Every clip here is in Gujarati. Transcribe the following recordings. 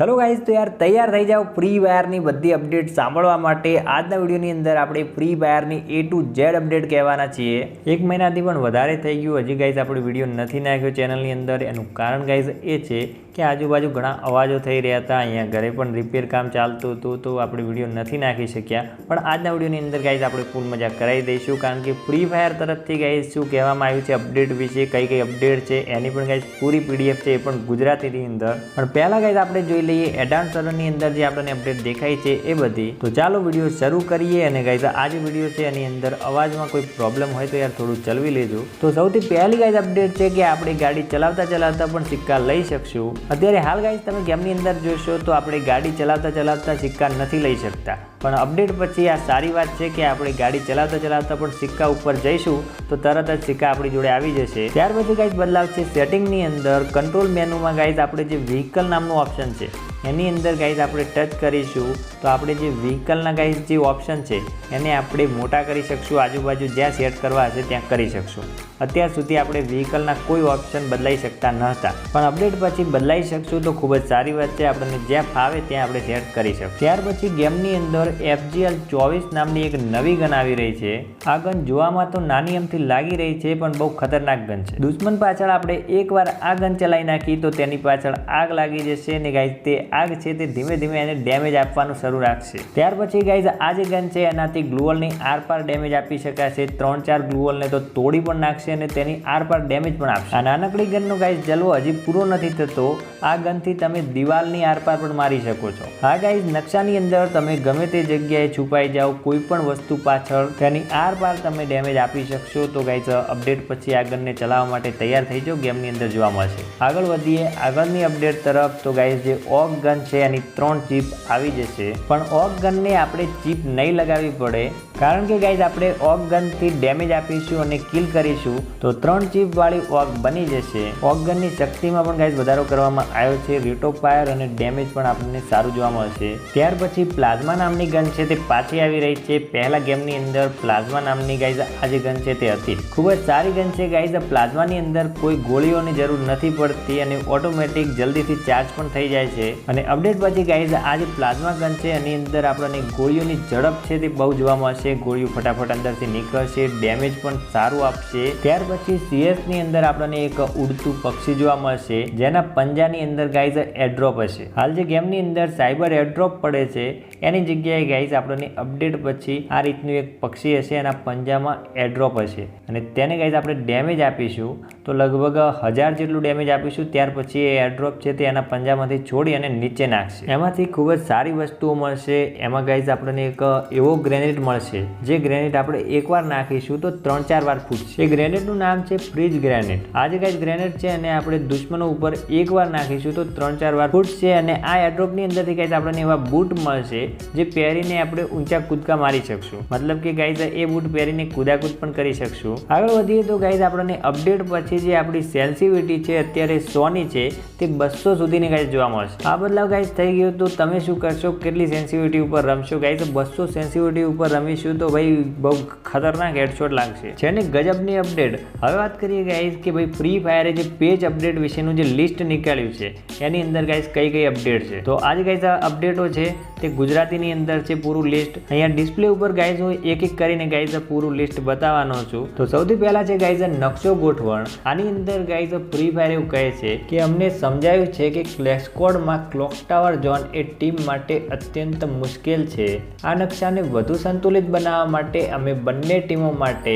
હેલો ગાઈઝ તો યાર તૈયાર થઈ જાઓ ફ્રી વાયરની બધી અપડેટ સાંભળવા માટે. આજના વિડીયોની અંદર આપણે ફ્રી વાયરની એ ટુ ઝેડ અપડેટ કહેવાના છીએ. એક મહિનાથી પણ વધારે થઈ ગયું. હજી ગાઈઝ આપણે વીડિયો નથી નાખ્યો ચેનલની અંદર. એનું કારણ ગાઈઝ એ છે કે આજુબાજુ ઘણા અવાજો થઈ રહ્યા હતા. અહીંયા ઘરે પણ રિપેર કામ ચાલતું હતું તો આપણે વીડિયો નથી નાખી શક્યા. પણ આજના વિડીયોની અંદર ગાઈઝ આપણે ફૂલ મજા કરાવી દઈશું કારણ કે ફ્રી ફાયર તરફથી ગાઈઝ શું કહેવામાં આવ્યું છે અપડેટ વિશે, કઈ કઈ અપડેટ છે, એની પણ ગાઈઝ પૂરી પીડીએફ છે એ પણ ગુજરાતીની અંદર. પણ પહેલાં ગાઈઝ આપણે જોઈ લઈએ. સર્વરની અંદર જે આપણને અપડેટ દેખાય છે એ બધી. તો ચાલો વીડિયો શરૂ કરીએ અને ગાઈઝ આ વીડિયો છે એની અંદર અવાજમાં કોઈ પ્રોબ્લેમ હોય તો યાર થોડું ચલવી લેજો. તો સૌથી પહેલી ગાઈઝ અપડેટ છે કે આપણે ગાડી ચલાવતા ચલાવતા પણ સિક્કા લઈ શકશું. અત્યારે હાલ ગાઈઝ તમે ગેમની અંદર જોશો તો આપણે ગાડી ચલાવતા ચલાવતા સિક્કા નથી લઈ શકતા. પણ અપડેટ પછી આ સારી વાત છે કે આપણે ગાડી ચલાવતા ચલાવતા પણ સિક્કા ઉપર જઈશું તો તરત જ સિક્કા આપણી જોડે આવી જશે. ત્યાર પછી ગાઈઝ બદલાવ છે સેટિંગની અંદર. કંટ્રોલ મેનુમાં ગાઈઝ આપણે જે વ્હીકલ નામનું ઓપ્શન છે એની અંદર ગાઈઝ આપણે ટચ કરીશું, તો આપણે જે વ્હીકલના ગાઈઝ જે ઓપ્શન છે, એને આપણે મોટા કરી શકશું, આજુબાજુ જ્યાં સેટ કરવા હશે ત્યાં કરી શકશું. અત્યાર સુધી આપણે વ્હીકલના કોઈ ઓપ્શન બદલાઈ શકતા ન હતા. પણ અપડેટ પછી બદલાઈ શકશું તો ખૂબ જ સારી વાત છે, આપણને જ્યાં ફાવે ત્યાં આપણે સેટ કરી શકશું. ત્યાર પછી ગેમની અંદર એફજીએલ ચોવીસ નામની એક નવી ગન આવી રહી છે. આ ગન જોવામાં તો નાની એમથી લાગી રહી છે, પણ બહુ ખતરનાક ગન છે. દુશ્મન પાછળ આપણે એકવાર આ ગન ચલાવી નાખી તો તેની પાછળ આગ લાગી જશે ને ગાઈઝ તે આગ છે તે ધીમે ધીમે એને ડેમેજ આપવાનું શરૂ રાખશે. ત્યાર પછી ગાઈઝ આ જે ગન છે, એનાથી ગ્લુઅલની આર પાર ડેમેજ આપી શકાશે. ત્રણ ચાર ગ્લુઅલને તો તોડી પણ નાખશે અને તેની આર પાર ડેમેજ પણ આપશે. આ નાનકડી ગનનો ગાઈઝ જલવો હજી પૂરો નથી થતો. આ ગનથી તમે દિવાલની આર પાર પણ મારી શકો છો. આ ગાઈઝ નકશાની અંદર તમે ગમે તે જગ્યાએ છુપાઈ જાઓ, કોઈ પણ વસ્તુ પાછળ, તેની આર પાર તમે ડેમેજ આપી શકશો. તો ગાઈઝ અપડેટ પછી આ ગનને ચલાવવા માટે તૈયાર થઈ જાઓ ગેમની અંદર જોવા મળશે. આગળ વધીએ. આગળની અપડેટ તરફ તો ગાઈઝ જે ઓગ ગન છે, એની ત્રણ ચીપ આવી જશે. પણ ઓગ ગનને આપણે ચીપ નહીં લગાવવી પડે કારણ કે ગાઈઝ આપણે ઓગ ગનથી ડેમેજ આપીશું અને કિલ કરીશું, તો ત્રણ ચીપવાળી ઓગ બની જશે. ઓગ ગનની શક્તિમાં પણ ગાઈઝ વધારો કરવામાં આવ્યો છે. રેટ ફાયર અને ડેમેજ પણ આપણને સારું જોવા મળશે. ત્યાર પછી પ્લાઝમા નામની ગન છે તે પાછી આવી રહી છે. પહેલા ગેમની અંદર પ્લાઝમા નામની ગાઈઝ આ જે ગન છે તે હતી. ખૂબ જ સારી ગન છે ગાઈઝ પ્લાઝમાની અંદર કોઈ ગોળીઓની જરૂર નથી પડતી અને ઓટોમેટિક જલ્દીથી ચાર્જ પણ થઈ જાય છે. અને અપડેટ પછી ગાઈઝ આ જે પ્લાઝમા ગન છે, એની અંદર આપણને ગોળીઓની ઝડપ છે તે બહુ જોવા મળશે. ગોળીઓ ફટાફટ અંદરથી નીકળશે ડેમેજ પણ સારું આપશે. ત્યાર પછી સીએસની અંદર આપણને એક ઉડતું પક્ષી જોવા મળશે, જેના પંજાની અંદર ગાઈઝ એડ્રોપ હશે. હાલ જે ગેમની અંદર સાયબર એડ્રોપ પડે છે, એની જગ્યાએ ગાઈઝ આપણને અપડેટ પછી આ રીતનું એક પક્ષી હશે, એના પંજામાં એડ્રોપ હશે. અને તેને ગાઈઝ આપણે ડેમેજ આપીશું તો લગભગ હજાર જેટલું ડેમેજ આપીશું, ત્યાર પછી એ એરડ્રોપ છે તે એના પંજામાંથી છોડી અને નીચે નાખશે. એમાંથી ખૂબ જ સારી વસ્તુઓ મળશે. એમાં ગાઈઝ આપણને એક એવો ગ્રેનેડ મળશે, જે ગ્રેનેડ આપણે એકવાર નાખીશું તો ત્રણ ચાર વાર ફૂટશે. એ ગ્રેનેડનું નામ છે ફ્રીજ ગ્રેનેડ આ જે ગાઈઝ ગ્રેનેડ છે અને આપણે દુશ્મનો ઉપર એકવાર નાખીશું તો ત્રણ ચાર વાર ફૂટશે અને આ એરડ્રોપની અંદરથી ગાઈઝ આપણને એવા બૂટ મળશે, જે પહેરીને આપણે ઊંચા કૂદકા મારી શકશું. મતલબ કે ગાઈઝ એ બૂટ પહેરીને કૂદાકૂદ પણ કરી શકશું. આગળ વધીએ તો ગાઈઝ આપણને અપડેટ પછી જે આપણી સેન્સિટિવિટી છે, અત્યારે સોની છે, તે બસો સુધીની ગાઈઝ જોવા મળશે. આ બદલાવ ગાઈઝ થઈ ગયો તો તમે શું કરશો? કેટલી સેન્સિટિવિટી ઉપર રમશો ગાઈઝ બસો સેન્સિટિવિટી ઉપર રમીશું તો ભાઈ બહુ ખતરનાક હેડશોટ લાગશે. છે ને ગજબની અપડેટ હવે વાત કરીએ ગાઈઝ કે ભાઈ ફ્રી ફાયરે જે પેજ અપડેટ વિશેનું જે લિસ્ટ નીકાળ્યું છે, એની અંદર ગાઈઝ કઈ કઈ અપડેટ છે? તો આજે ગાઈઝ અપડેટો છે. તે ગુજરાતીની અંદર છે પૂરું લિસ્ટ અહીંયા ડિસ્પ્લે ઉપર ગાઈઝ હું એક એક કરીને ગાઈઝ પૂરું લિસ્ટ બતાવવાનો છું. તો સૌથી પહેલા છે ગાઈઝ નકશો ગોઠવણ. આની અંદર ગાઈઝ ફ્રી ફાયર એવું કહે છે કે અમને સમજાયું છે કે ક્લેસ્કોડમાં ક્લોક ટાવર ઝોન એ ટીમ માટે અત્યંત મુશ્કેલ છે. આ નકશાને વધુ સંતુલિત બનાવવા માટે અમે બંને ટીમો માટે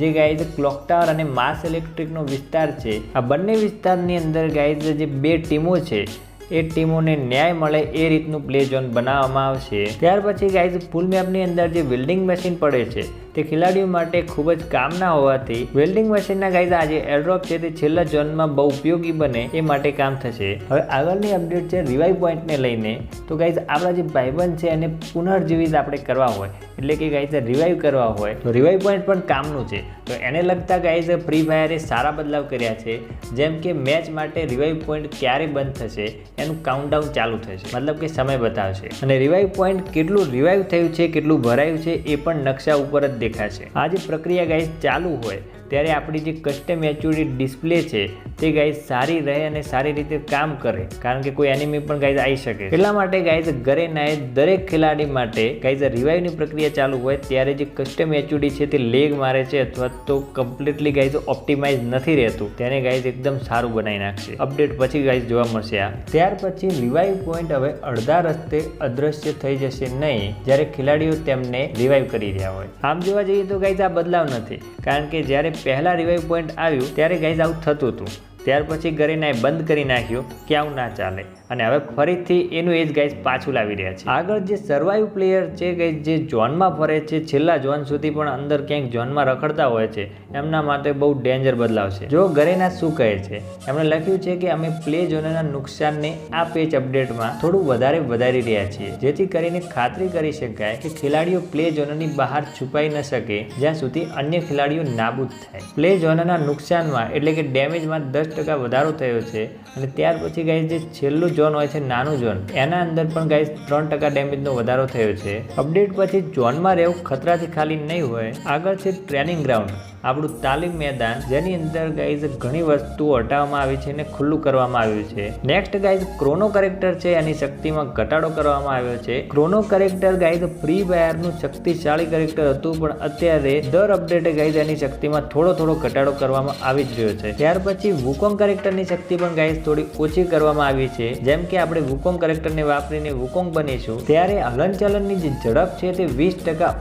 જે ગાઈઝ ક્લોક ટાવર અને માસ ઇલેક્ટ્રિકનો વિસ્તાર છે, આ બંને વિસ્તારની અંદર ગાઈઝ જે બે ટીમો છે એ ટીમોને ન્યાય મળે એ રીતનું પ્લે ઝોન બનાવવામાં આવશે. ત્યાર પછી ગાઈઝ ફૂલ મેપની અંદર જે વેલ્ડિંગ મશીન પડે છે તે ખેલાડીઓ માટે ખૂબ જ કામના હોવાથી વેલ્ડિંગ મશીનના ગાઈઝ આજે એરડ્રોપ છે તે છેલ્લા ઝોનમાં બહુ ઉપયોગી બને એ માટે કામ થશે. હવે આગળની અપડેટ છે રિવાઈવ પોઈન્ટને લઈને. તો ગાઈઝ આપણા જે ભાઈબંધ છે એને પુનર્જીવિત આપણે કરવા હોય, એટલે કે ગાઈઝ રિવાઈવ કરવા હોય, તો રિવાઈવ પોઈન્ટ પણ કામનું છે. તો એને લગતા ગાઈઝ ફ્રી ફાયરે સારા બદલાવ કર્યા છે. જેમ કે મેચ માટે રિવાઈવ પોઈન્ટ ક્યારે બંધ થશે, એનું કાઉન્ટડાઉન ચાલુ થશે. મતલબ કે સમય બતાવશે. અને રિવાઈવ પોઈન્ટ કેટલું રિવાઇવ થયું છે, કેટલું ભરાયું છે, એ પણ નકશા ઉપર જ દેખાશે આ જે પ્રક્રિયા ગાઈઝ ચાલુ હોય ત્યારે આપણી જે કસ્ટમ એચયુડી ડિસ્પ્લે છે, તે ગાઈઝ સારી રહે અને સારી રીતે કામ કરે. કારણ કે કોઈ એનિમી પણ ગાઈઝ આવી શકે. એટલા માટે ગાઈઝ ઘરે નાય દરેક ખેલાડી માટે ગાઈઝ રિવાઇવની પ્રક્રિયા ચાલુ હોય ત્યારે જે કસ્ટમ એચયુડી છે તે લેગ મારે છે અથવા તો કમ્પ્લીટલી ગાઈઝ ઓપ્ટિમાઇઝ નથી રહેતું. તેને ગાઈઝ એકદમ સારું બનાવી નાખશે. અપડેટ પછી ગાઈઝ જોવા મળશે આ. ત્યાર પછી રિવાઇવ પોઈન્ટ હવે અડધા રસ્તે અદ્રશ્ય થઈ જશે નહીં, જ્યારે ખેલાડીઓ તેમને રિવાઇવ કરી રહ્યા હોય. આમ જોવા જઈએ તો ગાઈઝ આ બદલાવ નથી. કારણ કે જ્યારે પહેલા રિવાઇવ પોઈન્ટ આવ્યું ત્યારે ગાઈઝ આવું થતું હતું. ત્યાર પછી કરીને બંધ કરી નાખ્યું કે આવું ના ચાલે. અને હવે ફરીથી એનું એજ ગાઈઝ પાછું લાવી રહ્યા છે. આગળ જે સર્વાઈવ પ્લેયર છે ગાઈઝ જે ઝોનમાં ફરે છે, છેલ્લા ઝોન સુધી પણ અંદર ક્યાંક ઝોનમાં રખડતા હોય છે, એમના માટે બહુ ડેન્જર બદલાવ છે. જો ગરેના શું કહે છે? એમણે લખ્યું છે કે અમે પ્લે ઝોનના નુકસાનને આ પેચ અપડેટમાં થોડું વધારે વધારી રહ્યા છીએ, જેથી કરીને ખાતરી કરી શકાય કે ખેલાડીઓ પ્લે ઝોનની બહાર છુપાઈ ન શકે, જ્યાં સુધી અન્ય ખેલાડીઓ નાબૂદ થાય. પ્લે ઝોનના નુકસાનમાં એટલે કે ડેમેજમાં દસ ટકા વધારો થયો છે. અને ત્યાર પછી ગાઈઝ જે છેલ્લું ઝોન હોય છે, નાનું ઝોન એના અંદર પણ ગાઈઝ ત્રણ ટકા ડેમેજનો વધારો થયો છે. અપડેટ પછી ઝોનમાં રહેવું ખતરાથી ખાલી નહીં હોય. આગળ છે ટ્રેનિંગ ગ્રાઉન્ડ આપણું તાલીમ મેદાન, જેની અંદર ગાઈઝ ઘણી વસ્તુઓ હટાવવામાં આવી છે અને ખુલ્લું કરવામાં આવ્યું છે. નેક્સ્ટ ગાઈઝ ક્રોનો કરેક્ટર છે, એની શક્તિમાં ઘટાડો કરવામાં આવ્યો છે. ક્રોનો કરેક્ટર ગાઈઝ ફ્રી ફાયરનું શક્તિશાળી કરેક્ટર હતું, પણ અત્યારે દર અપડેટે ગાઈઝ એની શક્તિમાં થોડો થોડો ઘટાડો કરવામાં આવી જ રહ્યો છે. ત્યાર પછી વુકોંગ કરેક્ટરની શક્તિ પણ ગાઈઝ થોડી ઓછી કરવામાં આવી છે. જેમ કે આપણે વુકોંગ કરેક્ટરને વાપરીને વુકોંગ બનીશું, ત્યારે હલનચલનની જે ઝડપ છે તે વીસ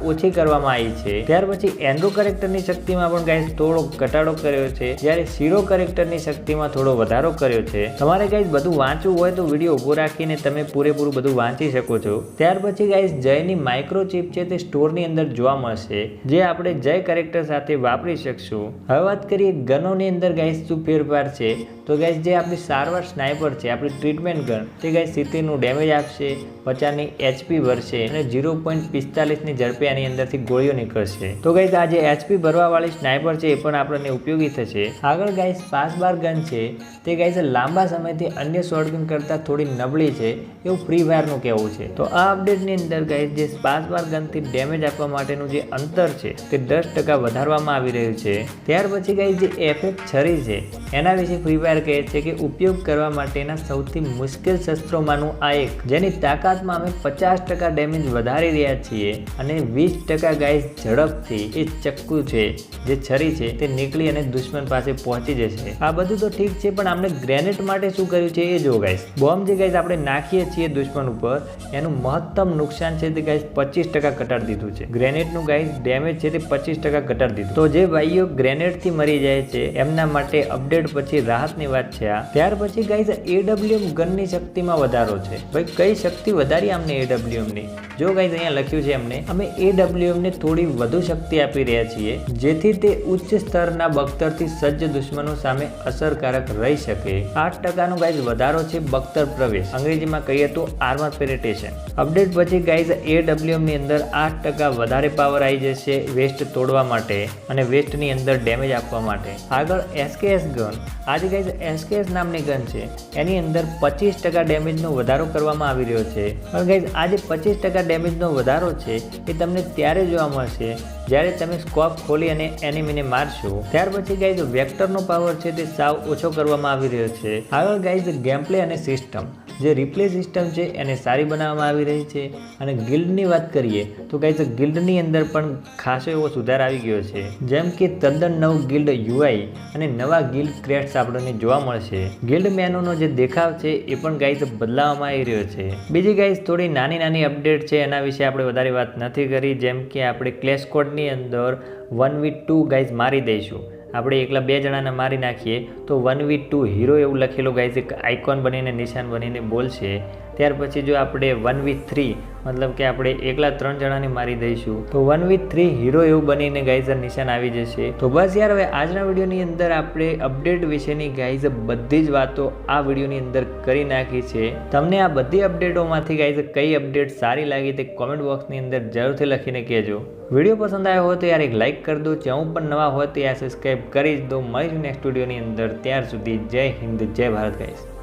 ઓછી કરવામાં આવી છે. ત્યાર પછી એન્ડ્રો કરેક્ટરની શક્તિમાં પણ ગાઈઝ થોડો ઘટાડો કર્યો છે. જ્યારે સીરો કરેક્ટરની શક્તિમાં થોડો વધારો કર્યો છે. તમારે ગાઈઝ બધું વાંચવું હોય તો વીડિયો ઊભો રાખીને તમે પૂરેપૂરું બધું વાંચી શકો છો. ત્યાર પછી ગાઈઝ જયની માઇક્રોચિપ છે તે સ્ટોરની અંદર જોવા મળશે, જે આપણે જય કરેક્ટર સાથે વાપરી શકશું. હવે વાત કરીએ ગનોની અંદર ગાઈઝ શું ફેરફાર છે? તો ગાઈઝ જે આપણી સારવાર સ્નાઇપર છે, આપણી ટ્રીટમેન્ટ ગન તે ગાય સિત્તેરનું ડેમેજ આપશે પચાસની એચપી ભરશે અને ઝીરો પોઈન્ટ પિસ્તાલીસની ઝડપે આની અંદરથી ગોળીઓ નીકળશે. તો ગાઈઝ આ જે એચપી ભરવાવાળી સ્નાઇપર છે, એ પણ આપણને ઉપયોગી થશે. આગળ ગાઈઝ પાસ બાર ગન છે. તે ગાઈઝ લાંબા સમયથી અન્ય શોર્ટ ગન કરતાં થોડી નબળી છે, એવું ફ્રી ફાયરનું કહેવું છે. તો આ અપડેટની અંદર ગાઈઝ જે સ્પાસ બાર ગનથી ડેમેજ આપવા માટેનું જે અંતર છે, તે દસ ટકા વધારવામાં આવી રહ્યું છે. ત્યાર પછી ગાઈઝ જે એફએફ છરી છે, એના વિશે ફ્રી ફાયર કહે છે કે ઉપયોગ કરવા માટેના સૌથી મુશ્કેલ શસ્ત્રોમાંનું આ એક. જેની તાકાતમાં અમે પચાસ ટકા ડેમેજ વધારી રહ્યા છીએ અને વીસ ટકા ગાય ઝડપથી એ ચક્કુ છે, જે છરી છે તે નીકળી અને દુશ્મન પાસે પહોંચી જશે. આ બધું તો ઠીક છે, પણ આપણે ગ્રેનેડ માટે શું કર્યું છે એ જો ગાઈઝ. બોમ્બ જે ગાઈઝ આપણે નાખીએ છીએ દુશ્મન ઉપર, એનું મહત્તમ નુકસાન છે તે ગાઈઝ પચીસ ટકા ઘટાડી દીધું છે. ગ્રેનેડનું ગાઈઝ ડેમેજ છે તે પચીસ ટકા ઘટાડી દીધું. તો જે ભાઈઓ ગ્રેનેડથી મરી જાય છે, એમના માટે અપડેટ પછી રાહતની વાત છે આ. ત્યાર પછી ગાઈઝ એડબ્લ્યુએમ ગનની શક્તિમાં વધારો છે. ભાઈ, કઈ શક્તિ વધારી અમને એડબ્લ્યુએમની જો ગાઈઝ અહીંયા લખ્યું છે એમને, અમે એડબ્લ્યુએમને થોડી વધુ શક્તિ આપી રહ્યા છીએ, જેથી તે ઉચ્ચ સ્તરના બખ્તરથી સજ્જ દુશ્મનો સામે અસરકારક રહી શકે. આઠ ટકાનો ગાઈઝ વધારો છે બખ્તર પ્રવેશ. અંગ્રેજીમાં કહીએ તો આર્મર પેરેટેશન અપડેટ પછી ગાઈઝ એડબ્લ્યુએમની અંદર આઠ ટકા વધારે પાવર આવી જશે વેસ્ટ તોડવા માટે અને વેસ્ટની અંદર ડેમેજ આપવા માટે. આગળ એસકેએસ ગન આજે ગાઈઝ એસકેએસ નામની ગન છે. એની અંદર પચીસ ટકા ડેમેજનો વધારો કરવામાં આવી રહ્યો છે. પણ ગાઈઝ આજે પચીસ ટકા ડેમેજનો વધારો છે, એ તમને ત્યારે જોવા મળશે જ્યારે તમે સ્કોપ ખોલી અને એનિમીને મારશો. ત્યાર પછી ગાઈઝ વેક્ટરનો પાવર છે તે સાવ ઓછો કરવામાં આવી રહ્યો છે. આગળ ગાઈઝ ગેમપ્લે અને સિસ્ટમ જે રિપ્લે સિસ્ટમ છે એને સારી બનાવવામાં આવી રહી છે. અને ગિલ્ડની વાત કરીએ, તો ગાઈઝ ગિલ્ડની અંદર પણ ખાસો એવો સુધાર આવી ગયો છે. જેમ કે તદ્દન નવ ગિલ્ડ યુઆઈ અને નવા ગિલ્ડ ક્રેટ્સ આપણને જોવા મળશે. ગિલ્ડ મેનોનો જે દેખાવ છે એ પણ ગાઈઝ બદલાવવામાં આવી રહ્યો છે. બીજી ગાઈઝ થોડી નાની નાની અપડેટ છે એના વિશે આપણે વધારે વાત નથી કરી. જેમ કે આપણે ક્લેશ કોડની અંદર વન વી ટુ ગાઈઝ મારી દઈશું. આપણે એકલા બે જણાને મારી નાખીએ, તો વન વી ટુ હીરો એવું લખેલું ગાઈઝ એક આઇકોન બનીને, નિશાન બનીને બોલશે. ત્યાર પછી જો આપણે વન વી થ્રી મતલબ કે આપણે એકલા ત્રણ જણાને મારી દઈશું. તો વન વિથ થ્રી હીરો એવું બનીને ગાઈઝ નિશાન આવી જશે. તો બસ યાર, હવે આજના વિડીયોની અંદર આપણે અપડેટ વિશેની ગાઈઝ બધી જ વાતો આ વિડીયોની અંદર કરી નાખી છે. તમને આ બધી અપડેટોમાંથી ગાઈઝ કઈ અપડેટ સારી લાગી તે કોમેન્ટ બોક્સની અંદર જરૂરથી લખીને કહેજો. વીડિયો પસંદ આવ્યો હોય તો યાર એક લાઇક કરી દો. જ્યાં પણ નવા હોય તો યાર સબસ્ક્રાઈબ કરી જ દો. મળીશું નેક્સ્ટ વિડીયોની અંદર. ત્યાર સુધી જય હિન્દ, જય ભારત ગાઈઝ